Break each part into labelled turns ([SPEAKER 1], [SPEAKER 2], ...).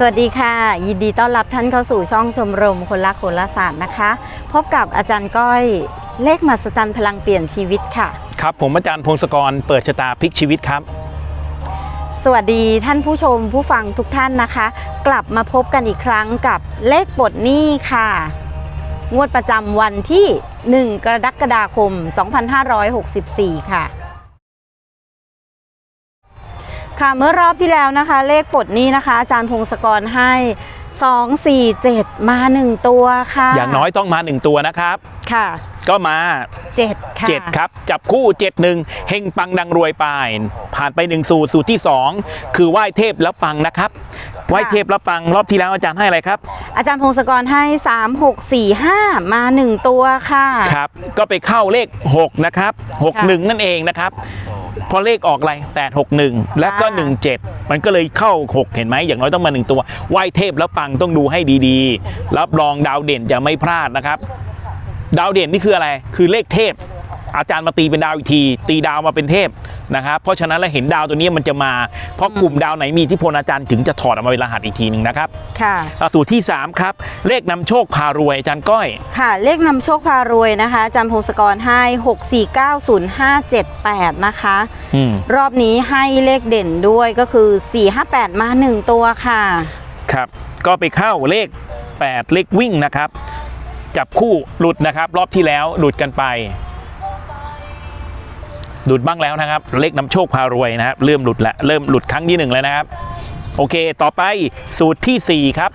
[SPEAKER 1] สวัสดีค่ะ ยินดีต้อนรับท่านเข้าสู่ช่องชมรมคนรักโหราศาสตร์นะคะ พบกับอาจารย์ก้อยเลขมหัศจรรย์พลังเปลี่ยนชีวิตค่ะ
[SPEAKER 2] ครับ ผมอาจารย์พงศกรเปิดชะตาพลิกชีวิตครับ
[SPEAKER 1] สวัสดีท่านผู้ชมผู้ฟังทุกท่านนะคะ กลับมาพบกันอีกครั้งกับเลขปลดหนี้ค่ะ งวดประจำวันที่ 1 กรกฎาคม 2564 ค่ะ ค่ะเมื่อรอบที่แล้วนะคะ เลขปลดหนี้นะคะ อาจารย์พงศกรให้ 2 4 7 มา 1 ตัวค่ะ
[SPEAKER 2] อย่างน้อยต้องมา 1 ตัวนะครับ
[SPEAKER 1] ค่ะ
[SPEAKER 2] ก็มา
[SPEAKER 1] 7ค่ะ
[SPEAKER 2] 7 ครับ จับคู่ 7 1เฮงปังดังรวยไปผ่านไป 1 สูตร สูตรที่ 2 คือไหว้เทพแล้วปังนะครับไหว้เทพแล้วปังรอบที่แล้วอาจารย์ให้อะไรครับ
[SPEAKER 1] อาจารย์พงศกรให้ 3 6 4 5 มา1ตัวค่ะ
[SPEAKER 2] ครับ ก็ไปเข้าเลข 6 นะครับ 61 นั่นเองนะครับเพราะเลขออกอะไร8 6 1 แล้วก็
[SPEAKER 1] ค่ะ
[SPEAKER 2] 1 7 มันก็เลยเข้า 6 เห็นไหมอย่างน้อยต้องมา 1 ตัวไหว้เทพแล้วปังต้องดูให้ดีๆ รับรองดาวเด่นจะไม่พลาดนะครับ ดาวเด่นนี่คืออะไร คือเลขเทพ อาจารย์มาตีเป็นดาวอีกที ตีดาวมาเป็นเทพนะครับ เพราะฉะนั้นเราเห็นดาวตัวนี้มันจะมา เพราะกลุ่มดาวไหนมีอิที่พลอาจารย์ถึงจะถอดออกมาเป็นรหัสอีกทีหนึ่งนะครับ
[SPEAKER 1] ค่ะ
[SPEAKER 2] อะสูตรที่ 3 ครับ เลขนำโชคพารวยอาจารย์ก้อย
[SPEAKER 1] ค่ะ เลขนำโชคพารวยนะคะอาจารย์พงศกรให้ 6 4 9 0 5 7 8 นะคะ
[SPEAKER 2] อืม
[SPEAKER 1] รอบนี้ให้เลขเด่นด้วยก็คือ 4 5 8 มา 1 ตัวค่ะ
[SPEAKER 2] ครับ ก็ไปเข้าเลข 8 เลขวิ่งนะครับ จับคู่หลุดนะครับ รอบที่แล้วหลุดกันไปหลุดบ้างแล้วนะครับ เลขนำโชคพารวยนะครับ เริ่มหลุดแล้วเริ่มหลุดครั้งที่หนึ่งแล้วนะครับ โอเค ต่อไปสูตรทีสี่ 4 ครับ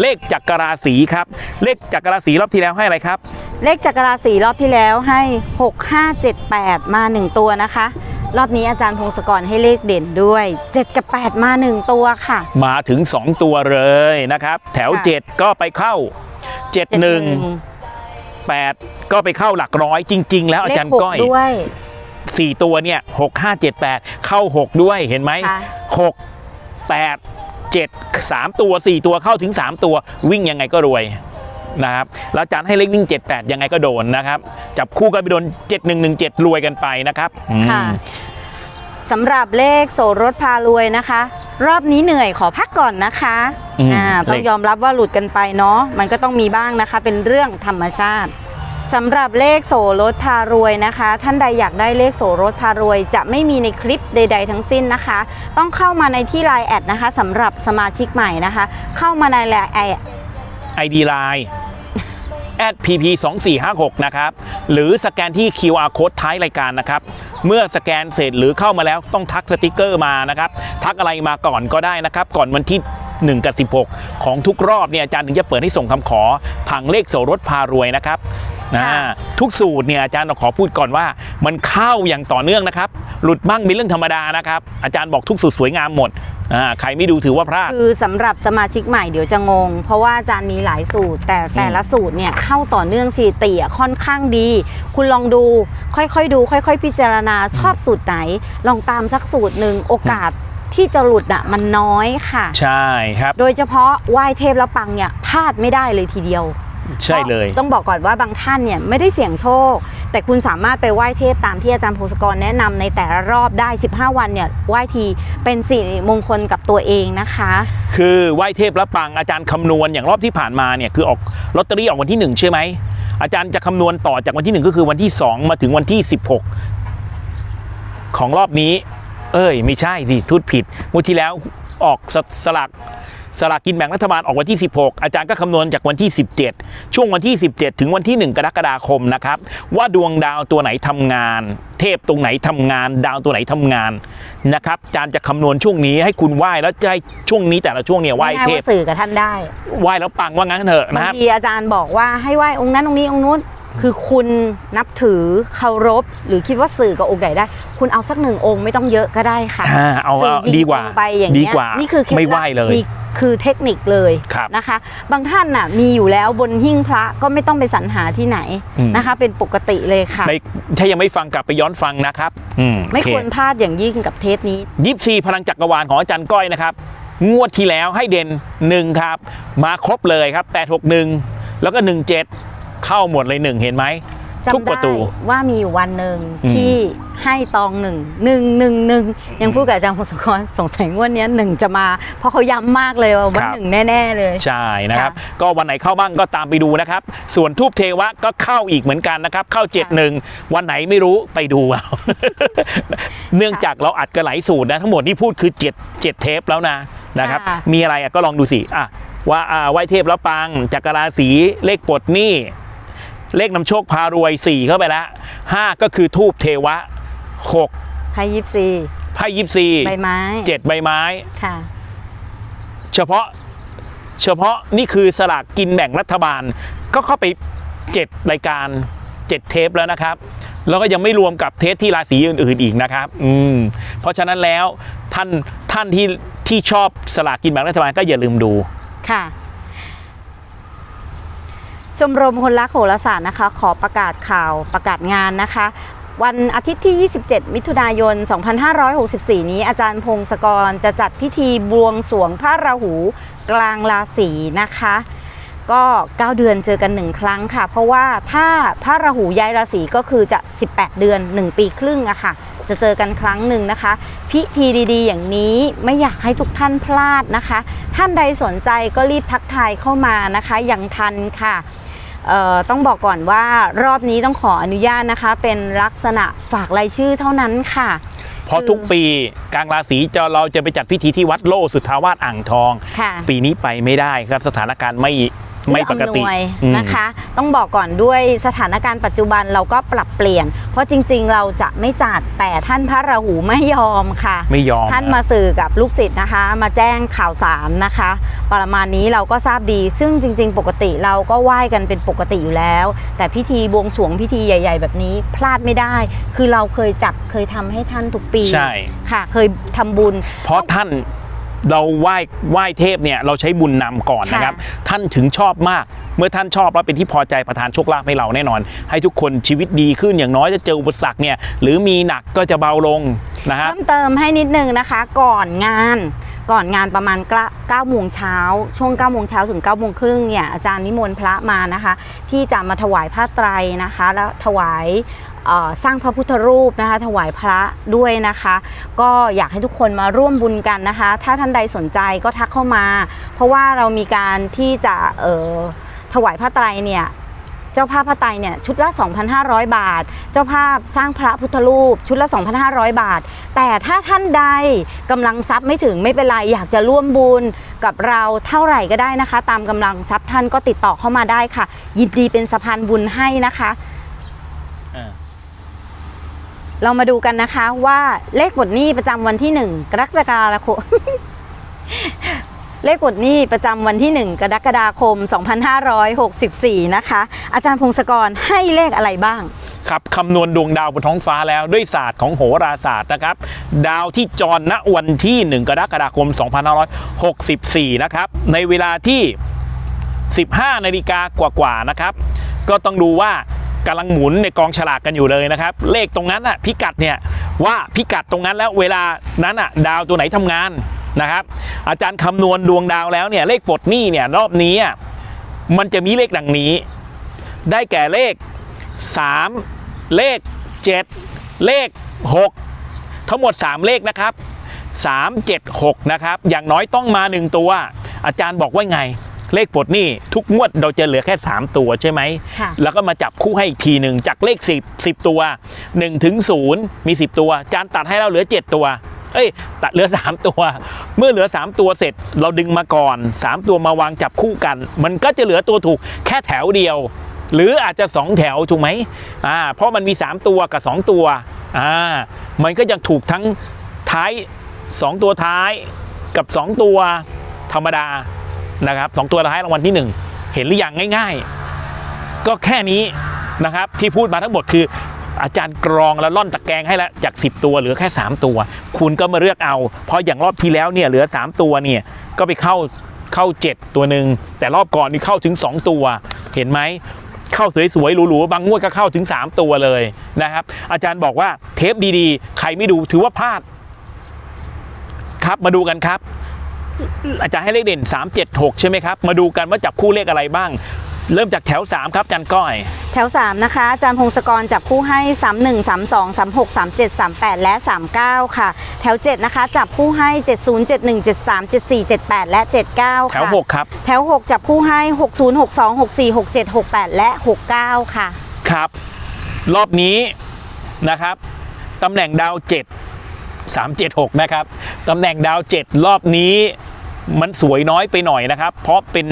[SPEAKER 2] เลขจักรราศีครับ เลขจักรราศีรอบที่แล้วให้อะไรครับ
[SPEAKER 1] เลขจักรราศีรอบที่แล้วให้ 6 5 7 8 มา 1 ตัวนะคะ รอบนี้อาจารย์พงศกรให้เลขเด่นด้วย 7 กับ 8 มา 1 ตัวค่ะ
[SPEAKER 2] มาถึง 2 ตัวเลยนะครับ แถว
[SPEAKER 1] ค่ะ
[SPEAKER 2] 7ก็ไปเข้า 71 8 ก็ไปเข้าหลักร้อยจริง ๆ แล้วอาจารย์
[SPEAKER 1] เลขห
[SPEAKER 2] ก้อย
[SPEAKER 1] ด้วย
[SPEAKER 2] สี่ตัวเนี่ยหกห้าเจ็ดแปดเข้าหกด้วยเห็นไหม
[SPEAKER 1] ค่ะ
[SPEAKER 2] หกแปดเจ็ดสามตัวสี่ตัวเข้าถึงสามตัววิ่งยังไงก็รวยนะครับแล้วอาจารย์ให้เล็กวิ่งเจ็ดแปดยังไงก็โดนนะครับ จับคู่กันไปโดนเจ็ดหนึ่งหนึ่งเจ็ดรวยกันไปนะครับอืม
[SPEAKER 1] ค่ะ สำหรับเลขโสรถพารวยนะคะ รอบนี้เหนื่อยขอพักก่อนนะคะ
[SPEAKER 2] อืม
[SPEAKER 1] อ่าต้องยอมรับว่าหลุดกันไปเนาะมันก็ต้องมีบ้างนะคะ เป็นเรื่องธรรมชาติสำหรับเลขโสรถพารวยนะคะ ท่านใดอยากได้เลขโสรถพารวย จะไม่มีในคลิปใด ๆ ทั้งสิ้นนะคะ ต้องเข้ามาในที่ Line แอดนะคะสำหรับสมาชิกใหม่นะคะ เข้ามาใน Line แอด
[SPEAKER 2] ไอดีไลน์ แอด pp 2 4 5 6 นะครับ หรือสแกนที่ QR code ท้ายรายการนะครับ เมื่อสแกนเสร็จหรือเข้ามาแล้วต้องทักสติกเกอร์มานะครับ ทักอะไรมาก่อนก็ได้นะครับ ก่อนวันที่ 1 กับ 16 ของทุกรอบเนี่ยอาจารย์ถึงจะเปิดให้ส่งคำขอผังเลขโสรถพารวยนะครับ นะ
[SPEAKER 1] ค่ะ
[SPEAKER 2] ทุกสูตรเนี่ยอาจารย์เราขอพูดก่อนว่า มันเข้าอย่างต่อเนื่องนะครับ หลุดบ้างเป็นเรื่องธรรมดานะครับ อาจารย์บอกทุกสูตรสวยงามหมดอ่าใครไม่ดูถือว่าพลาด
[SPEAKER 1] คือสำหรับสมาชิกใหม่เดี๋ยวจะงง เพราะว่าอาจารย์มีหลายสูตร แต่แต่ละสูตรเนี่ยเข้าต่อเนื่องสถิติอะค่อนข้างดี คุณลองดูค่อยๆดู ค่อย ๆ พิจารณาชอบสูตรไหน ลองตามสักสูตรหนึ่งโอกาสที่จะหลุดอะมันน้อยค่ะ
[SPEAKER 2] ใช่ครับ
[SPEAKER 1] โดยเฉพาะไหว้เทพแล้วปังเนี่ยพลาดไม่ได้เลยทีเดียว
[SPEAKER 2] ใช่เลย
[SPEAKER 1] ต้องบอกก่อนว่าบางท่านเนี่ยไม่ได้เสี่ยงโชค แต่คุณสามารถไปไหว้เทพตามที่อาจารย์พงศกรแนะนำในแต่ละรอบได้ 15 วันเนี่ยไหว้ทีเป็นสิริมงคลกับตัวเองนะคะ
[SPEAKER 2] คือไหว้เทพแล้วปังอาจารย์คำนวณอย่างรอบที่ผ่านมาเนี่ยคือออกลอตเตอรี่ออกวันที่ 1 ใช่ไหมอาจารย์จะคำนวณต่อจากวันที่ 1 ก็คือวันที่ 2 มาถึงวันที่ 16 ของรอบนี้ เอ้ย ไม่ใช่สิทุดผิดงวดที่แล้วออกสสลาก สลากกินแบ่งรัฐบาลออกวันที่ 16 อาจารย์ก็คำนวณจากวันที่ 17 ช่วงวันที่ 17 ถึงวันที่ 1 กรกฎาคมนะครับ ว่าดวงดาวตัวไหนทำงาน เทพตรงไหนทำงาน ดาวตัวไหนทำงานนะครับอาจารย์จะคำนวณช่วงนี้ให้คุณไหว้แล้วจะให้ช่วงนี้แต่ละช่วงเนี่ยไหว้
[SPEAKER 1] ง่ายๆ
[SPEAKER 2] เทพ
[SPEAKER 1] ว่าสื่อกับท่านได้
[SPEAKER 2] ไหว้แล้วปังว่างั้นเถอะนะ
[SPEAKER 1] บาง
[SPEAKER 2] ครับ
[SPEAKER 1] ทีอาจารย์บอกว่าให้ไหว้องค์นั้นองค์นี้องค์นู้นคือคุณนับถือเคารพ หรือคิดว่าสื่อกับองค์ไหนได้ คุณเอาสักหนึ่งองค์ไม่ต้องเยอะก็ได้ค่ะ
[SPEAKER 2] อ่าเอา
[SPEAKER 1] สื่
[SPEAKER 2] เอา
[SPEAKER 1] ยิง
[SPEAKER 2] ดีกว่า
[SPEAKER 1] ลงไปอย่าง
[SPEAKER 2] ดี
[SPEAKER 1] เงี้ย
[SPEAKER 2] กว่า
[SPEAKER 1] นี่คือเคล็ด
[SPEAKER 2] ไม่ไหว้
[SPEAKER 1] บ
[SPEAKER 2] เลย
[SPEAKER 1] นี่ คือเทคนิคเลย
[SPEAKER 2] ครับ
[SPEAKER 1] นะคะ บางท่านน่ะมีอยู่แล้วบนหิ้งพระก็ไม่ต้องไปสรรหาที่ไหน
[SPEAKER 2] อืม
[SPEAKER 1] นะคะ เป็นปกติเลยค่ะ
[SPEAKER 2] ไม่ถ้ายังไม่ฟังกลับไปย้อนฟังนะครับอืม
[SPEAKER 1] ไม่
[SPEAKER 2] โอเค
[SPEAKER 1] ควรพลาดอย่างยิ่งกับเทปนี้
[SPEAKER 2] ยิปซีพลังจักรวาลของอาจารย์ก้อยนะครับ งวดที่แล้วให้เด่น1ครับ มาครบเลยครับ861แล้วก็17เข้าหมดเลย1เห็นไหม
[SPEAKER 1] จำ
[SPEAKER 2] ทุกประตู
[SPEAKER 1] ได้ว่ามีอยู่วันหนึ่ง
[SPEAKER 2] อืม
[SPEAKER 1] ที่ให้ตองหนึ่งหนึ่งหนึ่งหนึ่งยังพูดกับอาจารย์พงศกรสงสัยงวดเนี้ยหนึ่งจะมา เพราะเขาย้ำมากเลยว่า
[SPEAKER 2] ครับ
[SPEAKER 1] หนึ่งแน่ ๆ เลย
[SPEAKER 2] ใช่นะครับ
[SPEAKER 1] ค่ะ
[SPEAKER 2] ก็วันไหนเข้าบ้างก็ตามไปดูนะครับ ส่วนทูบเทวะก็เข้าอีกเหมือนกันนะครับ เข้าเจ็ดหนึ่งวันไหนไม่รู้ไปดูเอา เนื่องจากเราอัดกันหลายสูตรนะ ทั้งหมดที่พูดคือเจ็ดเจ็ดเทปแล้วนะนะครับ
[SPEAKER 1] ค่ะ
[SPEAKER 2] มีอะไรอะก็ลองดูสิอะว่าอ่าไหวเทพแล้วปังจักรราศีเลขปลดหนี้ เลขนำโชคพารวยสี่เข้าไปแล้วห้าก็คือทูบเทวะหก
[SPEAKER 1] ไพ่ยิปซี
[SPEAKER 2] ไพ่ยิปซี
[SPEAKER 1] ใบไม้
[SPEAKER 2] เจ็ดใบไม้
[SPEAKER 1] ค่ะ
[SPEAKER 2] เฉพาะเฉพาะนี่คือสลากกินแบ่งรัฐบาล ก็เข้าไปเจ็ดรายการเจ็ดเทปแล้วนะครับ แล้วก็ยังไม่รวมกับเทปที่ราศีอื่นๆอีกนะครับ อืม เพราะฉะนั้นแล้วท่านท่านที่ที่ชอบสลากกินแบ่งรัฐบาลก็อย่าลืมดู
[SPEAKER 1] ค่ะ ชมรมคนรักโหราศาสตร์นะคะ ขอประกาศข่าวประกาศงานนะคะ วันอาทิตย์ที่ 27 มิถุนายน 2564 นี้อาจารย์พงศกรจะจัดพิธีบวงสรวงพระราหูกลางราศีนะคะ ก็ 9 เดือนเจอกันหนึ่งครั้งค่ะ เพราะว่าถ้าพระราหูย้ายราศีก็คือจะ 18 เดือน 1 ปีครึ่งอะค่ะ จะเจอกันครั้งหนึ่งนะคะ พิธีดีๆ อย่างนี้ไม่อยากให้ทุกท่านพลาดนะคะ ท่านใดสนใจก็รีบทักทายเข้ามานะคะอย่างทันค่ะ ต้องบอกก่อนว่ารอบนี้ต้องขออนุญาตนะคะ เป็นลักษณะฝากรายชื่อเท่านั้นค่ะ
[SPEAKER 2] เพราะ
[SPEAKER 1] คือ
[SPEAKER 2] ทุกปีกลางราศีจะเราจะไปจัดพิธีที่วัดโลสุทธาวาสอ่างทอง
[SPEAKER 1] ค่ะ
[SPEAKER 2] ปีนี้ไปไม่ได้ครับสถานการณ์ไม่ ไม่ปกติ
[SPEAKER 1] เอื้ออำนวย
[SPEAKER 2] อืม
[SPEAKER 1] นะคะ ต้องบอกก่อนด้วยสถานการณ์ปัจจุบันเราก็ปรับเปลี่ยน เพราะจริง ๆ เราจะไม่จัดแต่ท่านพระราหูไม่ยอมค่ะ
[SPEAKER 2] ไม่ยอม
[SPEAKER 1] ท่านมาสื่อกับลูกศิษย์นะคะ มาแจ้งข่าวสารนะคะ ประมาณนี้เราก็ทราบดี ซึ่งจริง ๆ ปกติเราก็ไหว้กันเป็นปกติอยู่แล้ว แต่พิธีบวงสรวงพิธีใหญ่ ๆ แบบนี้พลาดไม่ได้ คือเราเคยจัดเคยทำให้ท่านทุกปี
[SPEAKER 2] ใช่
[SPEAKER 1] ค่ะ เคยทำบุญ
[SPEAKER 2] เพราะท่าน เราไหว้ไหว้เทพเนี่ยเราใช้บุญนำก่อนนะครับ
[SPEAKER 1] ค่ะ
[SPEAKER 2] ท่านถึงชอบมาก เมื่อท่านชอบแล้วเป็นที่พอใจประทานโชคลาภให้เราแน่นอน ให้ทุกคนชีวิตดีขึ้นอย่างน้อยจะเจออุปสรรคเนี่ยหรือมีหนักก็จะเบาลงนะครับ
[SPEAKER 1] เพิ่มเติมให้นิดนึงนะคะ ก่อนงานก่อนงานประมาณ9โมงเช้าช่วง9โมงเช้าถึง9โมงครึ่งเนี่ยอาจารย์นิมนต์พระมานะคะ ที่จะมาถวายผ้าไตรนะคะ แล้วถวายเอ่อ สร้างพระพุทธรูปนะคะ ถวายพระด้วยนะคะ ก็อยากให้ทุกคนมาร่วมบุญกันนะคะ ถ้าท่านใดสนใจก็ทักเข้ามา เพราะว่าเรามีการที่จะถวายผ้าไตรเนี่ยเจ้าภาพพระไตรเนี่ยชุดละ 2,500 บาท เจ้าภาพสร้างพระพุทธรูปชุดละ 2,500 บาท แต่ถ้าท่านใดกำลังทรัพย์ไม่ถึงไม่เป็นไรอยากจะร่วมบุญกับเราเท่าไหร่ก็ได้นะคะ ตามกำลังทรัพย์ท่านก็ติดต่อเข้ามาได้ค่ะ ยินดีเป็นสะพานบุญให้นะคะ เรามาดูกันนะคะว่าเลขบทหนี้ประจำวันที่1กรกฎาคมเลขบทหนี้ประจำวันที่ 1 กรกฎาคม 2564 นะคะ อาจารย์พงศกรให้เลขอะไรบ้าง
[SPEAKER 2] ครับคำนวณดวงดาวบนท้องฟ้าแล้วด้วยศาสตร์ของโหราศาสตร์นะครับ ดาวที่จรณวันที่ 1 กรกฎาคม 2564 นะครับ ในเวลาที่ 15 นาฬิกากว่าๆนะครับ ก็ต้องดูว่า กำลังหมุนในกองฉลากกันอยู่เลยนะครับ เลขตรงนั้นอะพิกัดเนี่ยว่าพิกัดตรงนั้นแล้วเวลานั้นอะดาวตัวไหนทำงานนะครับ อาจารย์คำนวณดวงดาวแล้วเนี่ยเลขปลดหนี้เนี่ยรอบนี้อะมันจะมีเลขดังนี้ ได้แก่เลข 3 เลข 7 เลข 6 ทั้งหมด 3 เลขนะครับ3 7 6นะครับอย่างน้อยต้องมา 1 ตัว อาจารย์บอกว่าไง เลขปลดหนี้ทุกงวดเราจะเหลือแค่ 3 ตัวใช่ไหม
[SPEAKER 1] ค่ะ
[SPEAKER 2] แล้วก็มาจับคู่ให้อีกทีหนึ่งจากเลข 10 10 ตัว 1 ถึง 0 มี 10 ตัวอาจารย์ตัดให้เราเหลือ 7 ตัว เอ้ย ตัดเหลือ 3 ตัว เมื่อเหลือ 3 ตัวเสร็จเราดึงมาก่อน 3 ตัวมาวางจับคู่กัน มันก็จะเหลือตัวถูกแค่แถวเดียว หรืออาจจะ 2 แถวถูกไหมอ่าเพราะมันมี 3 ตัวกับ 2 ตัวอ่ามันก็ยังถูกทั้งท้าย 2 ตัวท้ายกับ 2 ตัวธรรมดา นะครับสองตัวท้ายรางวัลที่ 1 เห็นหรือยังง่าย ๆ ก็แค่นี้นะครับที่พูดมาทั้งหมดคืออาจารย์กรองแล้วล่อนตะแกรงให้แล้วจาก 10 ตัวเหลือแค่ 3 ตัว คุณก็มาเลือกเอา เพราะอย่างรอบที่แล้วเนี่ยเหลือ 3 ตัวเนี่ยก็ไปเข้าเข้า 7 ตัวหนึ่งแต่รอบก่อนนี่เข้าถึง 2 ตัว เห็นไหมเข้าสวยๆหรูๆบางงวดก็เข้าถึง 3 ตัวเลยนะครับ อาจารย์บอกว่าเทปดีๆ ใครไม่ดูถือว่าพลาด ครับมาดูกันครับ อาจารย์ให้เลขเด่น 3 7 6 ใช่ไหมครับ มาดูกันว่าจับคู่เลขอะไรบ้าง เริ่มจากแถว 3 ครับอาจันก้อย
[SPEAKER 1] แถถว 3 นะคะอาจารย์พงศกรจับคู่ให้ 31 32 36 37 38 และ 39 ค่ะ แถว 7 นะคะ จับคู่ให้ 70 71 73 74 78 และ 79
[SPEAKER 2] แถ
[SPEAKER 1] ค่ะ
[SPEAKER 2] ว6 ครับ
[SPEAKER 1] แถว 6 จับคู่ให้ 60 62 64 67 68 และ 69 ค่ะ
[SPEAKER 2] ครับ รอบนี้นะครับตำแหน่งดาว 7 376 นะครับตำแหน่งดาว 7 รอบนี้ มันสวยน้อยไปหน่อยนะครับ เพราะเป็น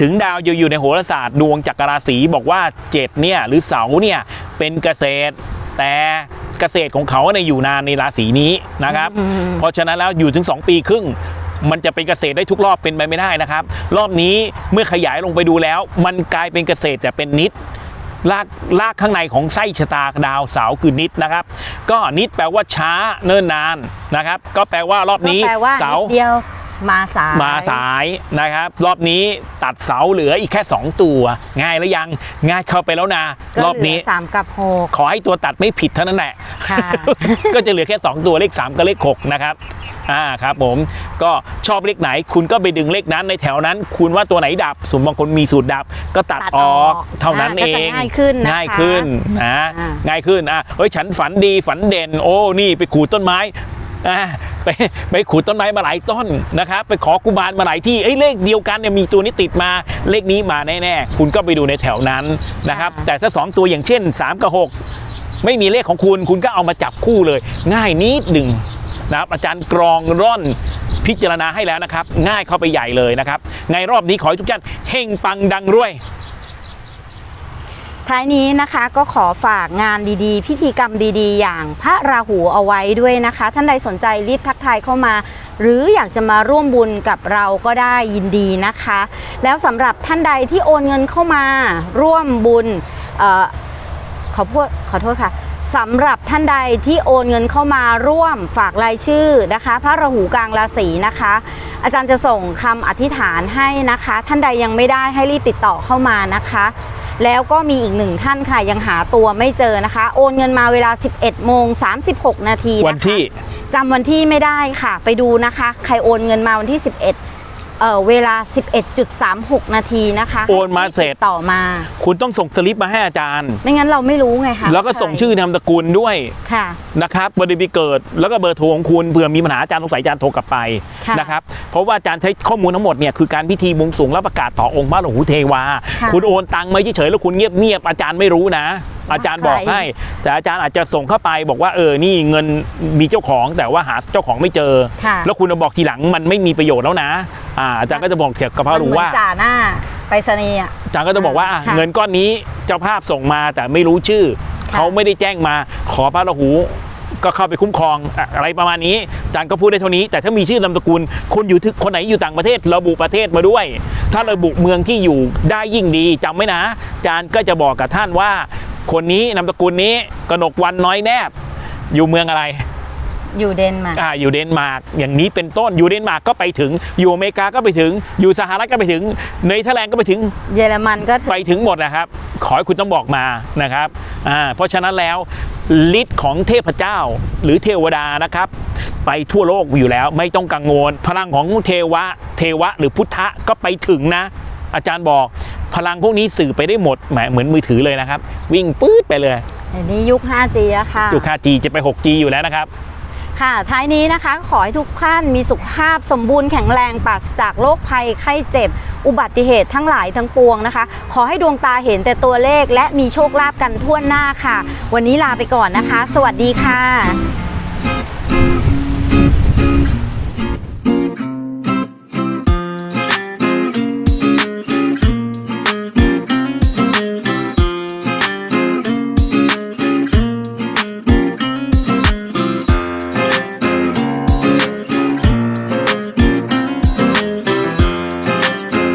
[SPEAKER 2] ถึงดาวอยู่อยู่ในโหราศาสตร์ดวงจักรราศีบอกว่า7เนี่ยหรือเสาเนี่ยเป็นเกษตร แต่เกษตรของเขาเนี่ยอยู่นานในราศีนี้นะครับ
[SPEAKER 1] อืม
[SPEAKER 2] เพราะฉะนั้นแล้วอยู่ถึง 2 ปีครึ่ง มันจะเป็นเกษตรได้ทุกรอบเป็นไปไม่ได้นะครับ รอบนี้เมื่อขยายลงไปดูแล้ว มันกลายเป็นเกษตรแต่เป็นนิดลากลากข้างในของไส้ชะตาดาวเสาร์คือนิดนะครับ ก็นิดแปลว่าช้าเนิ่นนานนะครับ ก็แปลว่ารอบ
[SPEAKER 1] ก็
[SPEAKER 2] นี้
[SPEAKER 1] แปลว่า
[SPEAKER 2] เสา
[SPEAKER 1] นิดเดียว มาสาย
[SPEAKER 2] มาสายนะครับ รอบนี้ตัดเสาเหลืออีกแค่ 2 ตัว ง่ายแล้วยังง่ายเข้าไปแล้วนะ
[SPEAKER 1] ก็
[SPEAKER 2] รอบนี้
[SPEAKER 1] เหลืสามกับหก
[SPEAKER 2] ขอให้ตัวตัดไม่ผิดเท่านั้นแหละ
[SPEAKER 1] ค่ะ
[SPEAKER 2] ก็จะเหลือแค่ 2 ตัวเลข 3 กับเลข 6 นะครับอ่าครับผมก็ชอบเลขไหน คุณก็ไปดึงเลขนั้นในแถวนั้น คุณว่าตัวไหนดับสมมติบางคนมีสูตรดับ ก็ตัด
[SPEAKER 1] ตัด
[SPEAKER 2] อ
[SPEAKER 1] อ
[SPEAKER 2] อ
[SPEAKER 1] อกก
[SPEAKER 2] เท่านั้น
[SPEAKER 1] อ่า
[SPEAKER 2] เอ
[SPEAKER 1] ก็จะ
[SPEAKER 2] ง
[SPEAKER 1] ง่ายขึ้นนะคะ
[SPEAKER 2] ง่ายขึ้นนะ
[SPEAKER 1] อ่า
[SPEAKER 2] ง่ายขึ้นอะเฮ้ยฉันฝันดีฝันเด่น โอ้นี่ไปขูดต้นไม้อ่า ไปไปขูดต้นไม้มาหลายต้นนะครับไปขอกุมารมาหลายที่เอ้ยเลขเดียวกันเนี่ยมีตัวนี้ติดมาเลขนี้มาแน่ๆคุณก็ไปดูในแถวนั้นนะครับ แต่ถ้าสองตัวอย่างเช่น 3 กับ 6 ไม่มีเลขของคุณ คุณก็เอามาจับคู่เลย ง่ายนิดหนึ่งนะครับอาจารย์กรองร่อนพิจารณาให้แล้วนะครับ ง่ายเข้าไปใหญ่เลยนะครับ ในรอบนี้ขอให้ทุกท่านเฮงปังดังรวย
[SPEAKER 1] ท้ายนี้นะคะก็ขอฝากงานดีๆ พิธีกรรมดีๆ อย่างพระราหูเอาไว้ด้วยนะคะ ท่านใดสนใจรีบทักทายเข้ามา หรืออยากจะมาร่วมบุญกับเราก็ได้ยินดีนะคะ แล้วสำหรับท่านใดที่โอนเงินเข้ามาร่วมบุญเอ่อขอโทษขอโทษค่ะสำหรับท่านใดที่โอนเงินเข้ามาร่วมฝากรายชื่อนะคะ พระราหูกลางราศีนะคะ อาจารย์จะส่งคำอธิษฐานให้นะคะ ท่านใดยังไม่ได้ให้รีบติดต่อเข้ามานะคะ แล้วก็มีอีกหนึ่งท่านค่ะยังหาตัวไม่เจอนะคะ โอนเงินมาเวลา 11โมง36 นาทีะคะ
[SPEAKER 2] วันที่
[SPEAKER 1] จำวันที่ไม่ได้ค่ะ ไปดูนะคะ ใครโอนเงินมาวันที่ 11 เอ่อเวลา 11.36 นาทีนะคะ
[SPEAKER 2] โอนมาเสร็จ
[SPEAKER 1] ให้ติดต่อมา
[SPEAKER 2] คุณต้องส่งสลิปมาให้อาจารย์
[SPEAKER 1] ไม่งั้นเราไม่รู้ไงคะ
[SPEAKER 2] แล้วก็ส่งชื่อนามสกุลด้วย
[SPEAKER 1] ค่ะ
[SPEAKER 2] นะครับวันเดือนปีเกิด แล้วก็เบอร์โทรของคุณเผื่อมีปัญหาอาจารย์สงสัยอาจารย์โทรกลับไป
[SPEAKER 1] ค่ะ
[SPEAKER 2] นะครับเพราะว่าอาจารย์ใช้ข้อมูลทั้งหมดเนี่ยคือการพิธีบวงสรวงและประกาศต่อองค์พระราหูเทวา
[SPEAKER 1] ค่ะ
[SPEAKER 2] คุณโอนตังค์มาเฉยๆแล้วคุณเงียบๆอาจารย์ไม่รู้นะ อาจารย์บอก
[SPEAKER 1] ใคร
[SPEAKER 2] ให้ แต่อาจารย์อาจจะส่งเข้าไปบอกว่าเออนี่เงินมีเจ้าของแต่ว่าหาเจ้าของไม่เจอ
[SPEAKER 1] ค่ะ
[SPEAKER 2] แล้วคุณมาบอกทีหลังมันไม่มีประโยชน์แล้วนะอ่าอาจารย์ก็จะบอกเกี่ยวกับพระราหู
[SPEAKER 1] มันเหมือน
[SPEAKER 2] ว่า
[SPEAKER 1] จ่าหน้าไปรษณีย์อะ
[SPEAKER 2] อาจารย์ก็จะบอกว่าอะ
[SPEAKER 1] ค่ะ
[SPEAKER 2] เงินก้อนนี้เจ้าภาพส่งมาแต่ไม่รู้ชื่อ
[SPEAKER 1] ค่ะ
[SPEAKER 2] เขาไม่ได้แจ้งมาขอพระราหูก็เข้าไปคุ้มครองอะอะไรประมาณนี้อาจารย์ก็พูดได้เท่านี้ แต่ถ้ามีชื่อนามสกุลคุณอยู่ที่คนไหนอยู่ต่างประเทศระบุประเทศมาด้วย ถ้าระบุเมืองที่อยู่ได้ยิ่งดีจำไว้นะอาจารย์ก็จะบอกกับท่านว่า คนนี้นามสกุลนี้กนกวันน้อยแนบ อยู่เมืองอะไร
[SPEAKER 1] อยู่เดนมาร์ก
[SPEAKER 2] อ่าอยู่เดนมาร์กอย่างนี้เป็นต้นอยู่เดนมาร์กก็ไปถึงอยู่อเมริกาก็ไปถึงอยู่สหรัฐก็ไปถึงเนเธอร์แลนด์ก็ไปถึง
[SPEAKER 1] เยอรมันก็
[SPEAKER 2] ไปถึงหมดนะครับ ขอให้คุณต้องบอกมานะครับอ่าเพราะฉะนั้นแล้วฤทธิ์ของเทพเจ้าหรือเทวดานะครับ ไปทั่วโลกอยู่แล้วไม่ต้องกังวล พลังของเทวะ เทวะหรือพุทธะก็ไปถึงนะ อาจารย์บอก พลังพวกนี้สื่อไปได้หมดแหมเหมือนมือถือเลยนะครับ วิ่งปื๊ดไปเลย
[SPEAKER 1] เดี๋ยวนี้ยุค 5G อะค่ะ
[SPEAKER 2] อยู่ 5G จะไป 6G อยู่แล้วนะครับ
[SPEAKER 1] ค่ะ ท้ายนี้นะคะ ขอให้ทุกท่านมีสุขภาพสมบูรณ์แข็งแรงปราศจากโรคภัยไข้เจ็บ อุบัติเหตุทั้งหลายทั้งปวงนะคะ ขอให้ดวงตาเห็นแต่ตัวเลข และมีโชคลาภกันทั่วหน้าค่ะ วันนี้ลาไปก่อนนะคะ สวัสดีค่ะ